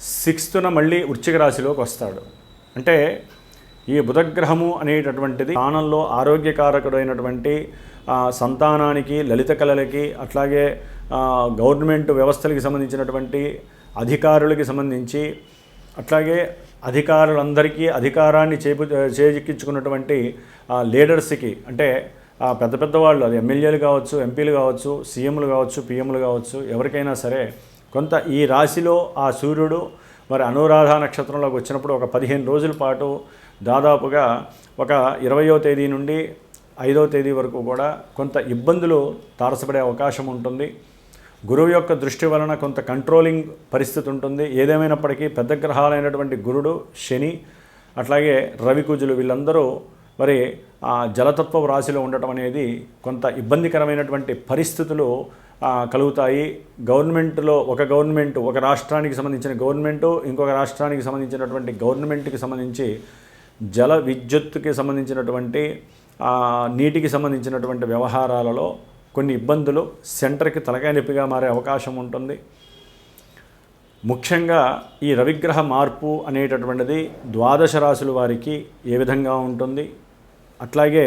సిక్స్త్న మళ్ళీ వృశ్చిక రాశిలోకి వస్తాడు. అంటే ఈ బుధగ్రహము అనేటటువంటిది స్థానంలో ఆరోగ్యకారకుడైనటువంటి సంతానానికి లలిత కళలకి అట్లాగే గవర్నమెంట్ వ్యవస్థలకి సంబంధించినటువంటి అధికారులకి సంబంధించి అట్లాగే అధికారులందరికీ అధికారాన్ని చేపు చేజిక్కించుకున్నటువంటి లీడర్స్కి అంటే పెద్ద పెద్ద వాళ్ళు అది ఎమ్మెల్యేలు కావచ్చు ఎంపీలు కావచ్చు సీఎంలు కావచ్చు పీఎంలు కావచ్చు ఎవరికైనా సరే కొంత ఈ రాశిలో ఆ సూర్యుడు మరి అనురాధ నక్షత్రంలోకి వచ్చినప్పుడు ఒక పదిహేను రోజుల పాటు దాదాపుగా ఒక ఇరవయో తేదీ నుండి ఐదో తేదీ వరకు కూడా కొంత ఇబ్బందులు తారసపడే అవకాశం ఉంటుంది. గురువు యొక్క దృష్టి వలన కొంత కంట్రోలింగ్ పరిస్థితి ఉంటుంది. ఏదేమైనప్పటికీ పెద్ద గ్రహాలైనటువంటి గురుడు శని అట్లాగే రవికుజులు వీళ్ళందరూ మరి ఆ జలతత్వ రాశిలో ఉండటం అనేది కొంత ఇబ్బందికరమైనటువంటి పరిస్థితులు కలుగుతాయి. గవర్నమెంట్లో ఒక గవర్నమెంట్ ఒక రాష్ట్రానికి సంబంధించిన గవర్నమెంటు ఇంకొక రాష్ట్రానికి సంబంధించినటువంటి గవర్నమెంట్కి సంబంధించి జల విద్యుత్తుకి సంబంధించినటువంటి నీటికి సంబంధించినటువంటి వ్యవహారాలలో కొన్ని ఇబ్బందులు సెంటర్కి తలకాయ నొప్పిగా మారే అవకాశం ఉంటుంది. ముఖ్యంగా ఈ రవిగ్రహ మార్పు అనేటటువంటిది ద్వాదశ రాశుల వారికి ఏ విధంగా ఉంటుంది? అట్లాగే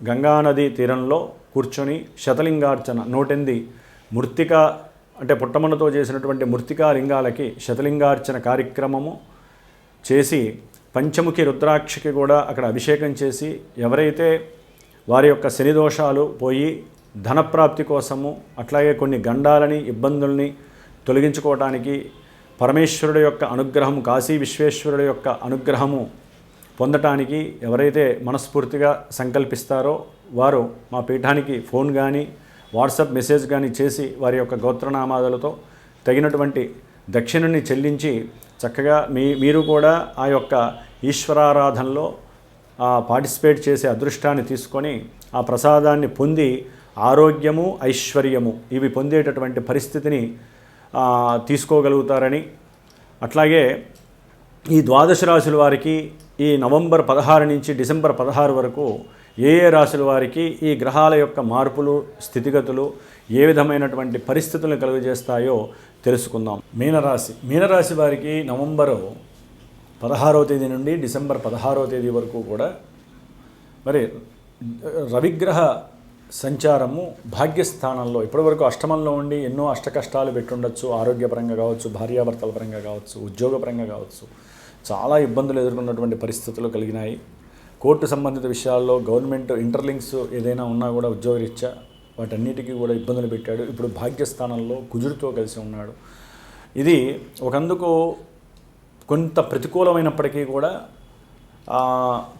గంగానది తీరంలో కూర్చొని శతలింగార్చన నూటెంది మృతిక అంటే పుట్టమన్నతో చేసినటువంటి మృతికా లింగాలకి శతలింగార్చన కార్యక్రమము చేసి పంచముఖి రుద్రాక్షకి కూడా అక్కడ అభిషేకం చేసి ఎవరైతే వారి యొక్క శని దోషాలు పోయి ధనప్రాప్తి కోసము అట్లాగే కొన్ని గండాలని ఇబ్బందుల్ని తొలగించుకోవటానికి పరమేశ్వరుడు యొక్క అనుగ్రహము కాశీ విశ్వేశ్వరుడు యొక్క అనుగ్రహము పొందటానికి ఎవరైతే మనస్ఫూర్తిగా సంకల్పిస్తారో వారు మా పీఠానికి ఫోన్ కానీ వాట్సాప్ మెసేజ్ కానీ చేసి వారి యొక్క గోత్రనామాదులతో తగినటువంటి దక్షిణని చెల్లించి చక్కగా మీ మీరు కూడా ఆ యొక్క ఈశ్వరారాధనలో పార్టిసిపేట్ చేసే అదృష్టాన్ని తీసుకొని ఆ ప్రసాదాన్ని పొంది ఆరోగ్యము ఐశ్వర్యము ఇవి పొందేటటువంటి పరిస్థితిని తీసుకోగలుగుతారని. అట్లాగే ఈ ద్వాదశ రాశుల వారికి ఈ నవంబర్ పదహారు నుంచి డిసెంబర్ పదహారు వరకు ఏ ఏ రాశుల వారికి ఈ గ్రహాల యొక్క మార్పులు స్థితిగతులు ఏ విధమైనటువంటి పరిస్థితులను కలుగజేస్తాయో తెలుసుకుందాం. మీనరాశి. మీనరాశి వారికి నవంబరు పదహారవ తేదీ నుండి డిసెంబర్ పదహారవ తేదీ వరకు కూడా మరి రవిగ్రహ సంచారము భాగ్యస్థానంలో ఇప్పటివరకు అష్టమంలో ఉండి ఎన్నో అష్టకష్టాలు పెట్టుండొచ్చు. ఆరోగ్యపరంగా కావచ్చు భార్యాభర్తల పరంగా కావచ్చు ఉద్యోగపరంగా కావచ్చు. చాలా ఇబ్బందులు ఎదుర్కొన్నటువంటి పరిస్థితులు కలిగినాయి. కోర్టు సంబంధిత విషయాల్లో గవర్నమెంట్ ఇంటర్లింక్స్ ఏదైనా ఉన్నా కూడా ఉద్యోగరీత్యా వాటన్నిటికీ కూడా ఇబ్బందులు పెట్టాడు. ఇప్పుడు భాగ్యస్థానంలో కుజుడితో కలిసి ఉన్నాడు. ఇది ఒకందుకు కొంత ప్రతికూలమైనప్పటికీ కూడా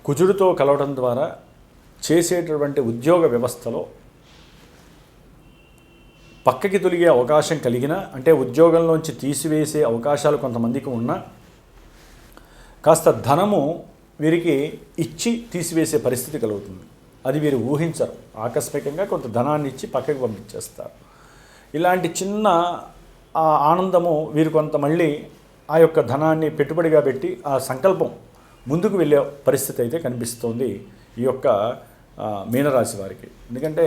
కుజుడితో కలవడం ద్వారా చేసేటటువంటి ఉద్యోగ వ్యవస్థలో పక్కకి తొలిగే అవకాశం కలిగిన అంటే ఉద్యోగంలోంచి తీసివేసే అవకాశాలు కొంతమందికి ఉన్నా కాస్త ధనము వీరికి ఇచ్చి తీసివేసే పరిస్థితి కలుగుతుంది. అది వీరు ఊహించరు. ఆకస్మికంగా కొంత ధనాన్ని ఇచ్చి పక్కకి పంపించేస్తారు. ఇలాంటి చిన్న ఆనందము వీరు కొంత మళ్ళీ ఆ యొక్క ధనాన్ని పెట్టుబడిగా పెట్టి ఆ సంకల్పం ముందుకు వెళ్ళే పరిస్థితి అయితే కనిపిస్తోంది ఈ యొక్క మీనరాశి వారికి. ఎందుకంటే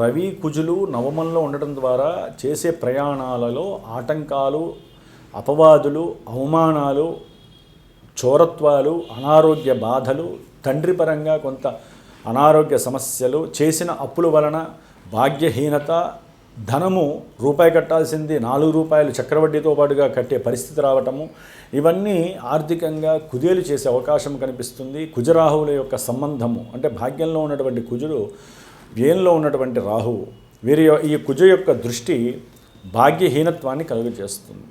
రవి కుజులు నవమంలో ఉండటం ద్వారా చేసే ప్రయాణాలలో ఆటంకాలు అపవాదులు అవమానాలు చోరత్వాలు అనారోగ్య బాధలు తండ్రి పరంగా కొంత అనారోగ్య సమస్యలు చేసిన అప్పుల వలన భాగ్యహీనత ధనము రూపాయి కట్టాల్సింది నాలుగు రూపాయలు చక్రవడ్డీతో పాటుగా కట్టే పరిస్థితి రావటము ఇవన్నీ ఆర్థికంగా కుదేలు చేసే అవకాశం కనిపిస్తుంది. కుజరాహువుల యొక్క సంబంధము అంటే భాగ్యంలో ఉన్నటువంటి కుజుడు వ్యయంలో ఉన్నటువంటి రాహువు వీరి ఈ కుజ యొక్క దృష్టి భాగ్యహీనత్వాన్ని కలుగజేస్తుంది.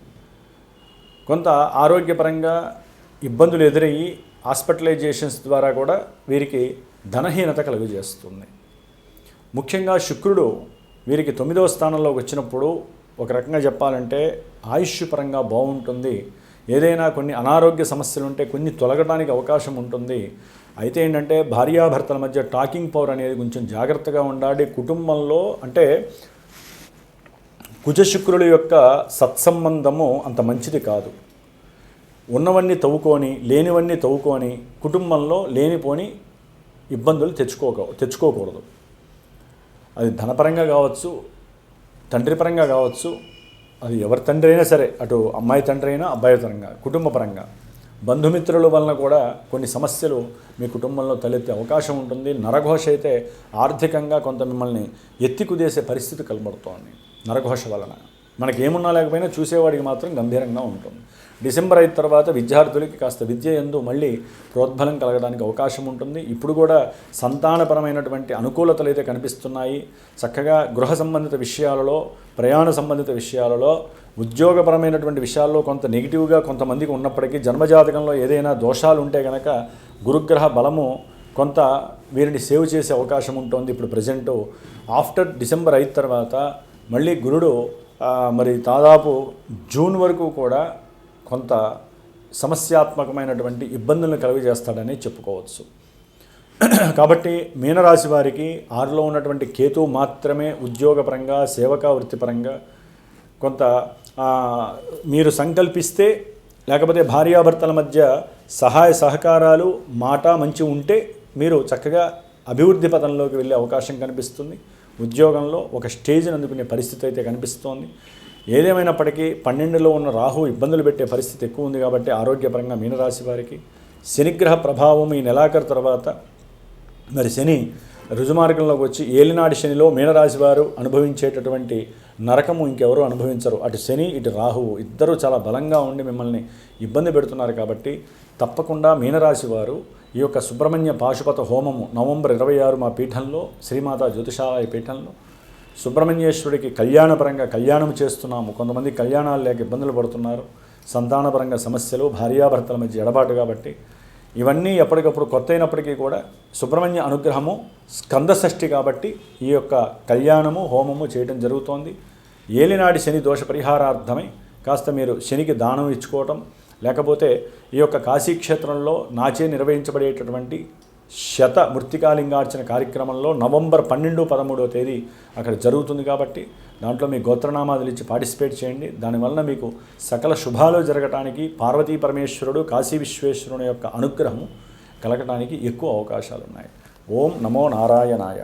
కొంత ఆరోగ్యపరంగా ఇబ్బందులు ఎదురయ్యి హాస్పిటలైజేషన్స్ ద్వారా కూడా వీరికి ధనహీనత కలుగజేస్తుంది. ముఖ్యంగా శుక్రుడు వీరికి తొమ్మిదవ స్థానంలోకి వచ్చినప్పుడు ఒక రకంగా చెప్పాలంటే ఆయుష్ పరంగా బాగుంటుంది. ఏదైనా కొన్ని అనారోగ్య సమస్యలు ఉంటే కొన్ని తొలగడానికి అవకాశం ఉంటుంది. అయితే ఏంటంటే భార్యాభర్తల మధ్య టాకింగ్ పవర్ అనేది కొంచెం జాగ్రత్తగా ఉండాలి. కుటుంబంలో అంటే కుజశుక్రుల యొక్క సత్సంబంధము అంత మంచిది కాదు. ఉన్నవన్నీ తవ్వుకొని లేనివన్నీ తవ్వుకొని కుటుంబంలో లేనిపోని ఇబ్బందులు తెచ్చుకోక తెచ్చుకోకూడదు. అది ధనపరంగా కావచ్చు తండ్రి పరంగా కావచ్చు అది ఎవరి తండ్రి అయినా సరే అటు అమ్మాయి తండ్రి అయినా అబ్బాయి పరంగా కుటుంబ పరంగా. బంధుమిత్రుల వలన కూడా కొన్ని సమస్యలు మీ కుటుంబంలో తలెత్తే అవకాశం ఉంటుంది. నరఘోష అయితే ఆర్థికంగా కొంత మిమ్మల్ని ఎత్తి కుదేసే పరిస్థితి కలబడుతోంది నరఘోష వలన. మనకి ఏమున్నా లేకపోయినా చూసేవాడికి మాత్రం గంభీరంగా ఉంటుంది. డిసెంబర్ అయిన తర్వాత విద్యార్థులకి కాస్త విద్య ఎందు మళ్ళీ ప్రోద్బలం కలగడానికి అవకాశం ఉంటుంది. ఇప్పుడు కూడా సంతానపరమైనటువంటి అనుకూలతలు అయితే కనిపిస్తున్నాయి. చక్కగా గృహ సంబంధిత విషయాలలో ప్రయాణ సంబంధిత విషయాలలో ఉద్యోగపరమైనటువంటి విషయాల్లో కొంత నెగిటివ్గా కొంతమందికి ఉన్నప్పటికీ జన్మజాతకంలో ఏదైనా దోషాలు ఉంటే కనుక గురుగ్రహ బలము కొంత వీరిని సేవ్ చేసే అవకాశం ఉంటుంది. ఇప్పుడు ప్రజెంటు ఆఫ్టర్ డిసెంబర్ అయిన తర్వాత మళ్ళీ గురుడు మరి దాదాపు జూన్ వరకు కూడా కొంత సమస్యాత్మకమైనటువంటి ఇబ్బందులను కలుగజేస్తాడని చెప్పుకోవచ్చు. కాబట్టి మీనరాశి వారికి ఆరులో ఉన్నటువంటి కేతు మాత్రమే ఉద్యోగపరంగా సేవకా వృత్తిపరంగా కొంత మీరు సంకల్పిస్తే లేకపోతే భార్యాభర్తల మధ్య సహాయ సహకారాలు మాట మంచి ఉంటే మీరు చక్కగా అభివృద్ధి పథంలోకి వెళ్ళే అవకాశం కనిపిస్తుంది. ఉద్యోగంలో ఒక స్టేజ్ని అందుకునే పరిస్థితి అయితే కనిపిస్తోంది. ఏదేమైనప్పటికీ పన్నెండులో ఉన్న రాహు ఇబ్బందులు పెట్టే పరిస్థితి ఎక్కువ ఉంది కాబట్టి ఆరోగ్యపరంగా మీనరాశి వారికి శనిగ్రహ ప్రభావం ఈ నెలాఖరు తర్వాత. మరి శని రుజుమార్గంలోకి వచ్చి ఏలినాడి శనిలో మీనరాశి వారు అనుభవించేటటువంటి నరకము ఇంకెవరూ అనుభవించరు. అటు శని ఇటు రాహువు ఇద్దరూ చాలా బలంగా ఉండి మిమ్మల్ని ఇబ్బంది పెడుతున్నారు కాబట్టి తప్పకుండా మీనరాశి వారు ఈ యొక్క సుబ్రహ్మణ్య పాశుపత హోమము నవంబర్ ఇరవై ఆరు మా పీఠంలో శ్రీమాత జ్యోతిషాలయ పీఠంలో సుబ్రహ్మణ్యేశ్వరుడికి కళ్యాణపరంగా కళ్యాణం చేస్తున్నాము. కొంతమంది కళ్యాణాలు లేక ఇబ్బందులు పడుతున్నారు. సంతానపరంగా సమస్యలు భార్యాభర్తల మధ్య ఎడబాటు కాబట్టి ఇవన్నీ ఎప్పటికప్పుడు కొత్త అయినప్పటికీ కూడా సుబ్రహ్మణ్య అనుగ్రహము స్కందషష్ఠి కాబట్టి ఈ యొక్క కళ్యాణము హోమము చేయడం జరుగుతోంది. ఏలినాడి శని దోష పరిహారార్థమై కాస్త మీరు శనికి దానం ఇచ్చుకోవటం లేకపోతే ఈ యొక్క కాశీక్షేత్రంలో నాచే నిర్వహించబడేటటువంటి శత మృతికాలింగార్చన కార్యక్రమంలో నవంబర్ పన్నెండు పదమూడవ తేదీ అక్కడ జరుగుతుంది కాబట్టి దాంట్లో మీ గోత్రనామాదులు ఇచ్చి పార్టిసిపేట్ చేయండి. దానివలన మీకు సకల శుభాలు జరగటానికి పార్వతీ పరమేశ్వరుడు కాశీ విశ్వేశ్వరుని యొక్క అనుగ్రహం కలగటానికి ఎక్కువ అవకాశాలు ఉన్నాయి ఓం నమో నారాయణాయ.